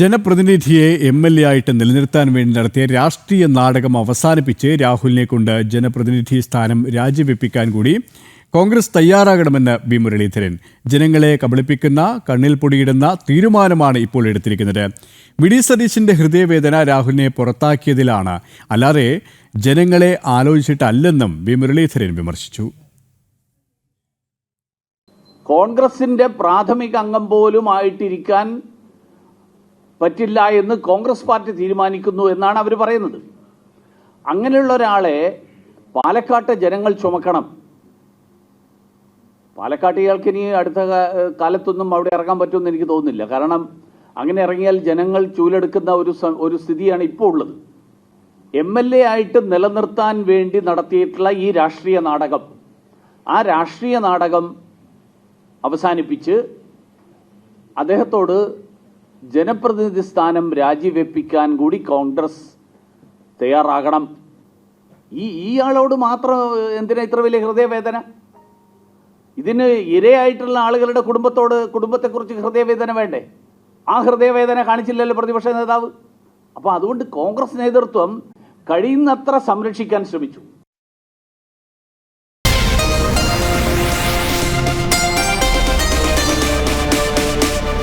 ജനപ്രതിനിധിയെ M L A ആയിട്ട് നിലനിർത്താൻ വേണ്ടി നടത്തിയ രാഷ്ട്രീയ നാടകം അവസാനിപ്പിച്ച് രാഹുലിനെ കൊണ്ട് ജനപ്രതിനിധി സ്ഥാനം രാജിവെപ്പിക്കാൻ കൂടി കോൺഗ്രസ് തയ്യാറാകണമെന്ന് ബി മുരളീധരൻ. ജനങ്ങളെ കബളിപ്പിക്കുന്ന കണ്ണിൽ പൊടിയിടുന്ന തീരുമാനമാണ് ഇപ്പോൾ എടുത്തിരിക്കുന്നത്. വി ഡി ഹൃദയവേദന രാഹുലിനെ പുറത്താക്കിയതിലാണ്. അല്ലാതെ ജനങ്ങളെ ആലോചിച്ചിട്ടല്ലെന്നും ബി മുരളീധരൻ വിമർശിച്ചു. കോൺഗ്രസിന്റെ പ്രാഥമിക അംഗം പോലും ആയിട്ടിരിക്കാൻ പറ്റില്ല എന്ന് കോൺഗ്രസ് പാർട്ടി തീരുമാനിക്കുന്നു എന്നാണ് അവർ പറയുന്നത്. അങ്ങനെയുള്ള ഒരാളെ പാലക്കാട്ട് ജനങ്ങൾ ചുമക്കണം. പാലക്കാട്ട് ഇയാൾക്ക് ഇനി അടുത്ത കാലത്തൊന്നും അവിടെ ഇറങ്ങാൻ പറ്റുമെന്ന് എനിക്ക് തോന്നുന്നില്ല. കാരണം അങ്ങനെ ഇറങ്ങിയാൽ ജനങ്ങൾ ചൂലെടുക്കുന്ന ഒരു ഒരു സ്ഥിതിയാണ് ഇപ്പോൾ ഉള്ളത്. എം എൽ എ ആയിട്ട് നിലനിർത്താൻ വേണ്ടി നടത്തിയിട്ടുള്ള ഈ രാഷ്ട്രീയ നാടകം ആ രാഷ്ട്രീയ നാടകം അവസാനിപ്പിച്ച് അദ്ദേഹത്തോട് ജനപ്രതിനിധി സ്ഥാനം രാജിവെപ്പിക്കാൻ കൂടി കോൺഗ്രസ് തയ്യാറാകണം. ഈ ഇയാളോട് മാത്രം എന്തിനാ ഇത്ര വലിയ ഹൃദയവേദന? ഇതിന് ഇരയായിട്ടുള്ള ആളുകളുടെ കുടുംബത്തോട് കുടുംബത്തെക്കുറിച്ച് ഹൃദയവേദന വേണ്ടേ? ആ ഹൃദയവേദന കാണിച്ചില്ലല്ലോ പ്രതിപക്ഷ നേതാവ്. അപ്പോൾ അതുകൊണ്ട് കോൺഗ്രസ് നേതൃത്വം കഴിയുന്നത്ര സംരക്ഷിക്കാൻ ശ്രമിച്ചു.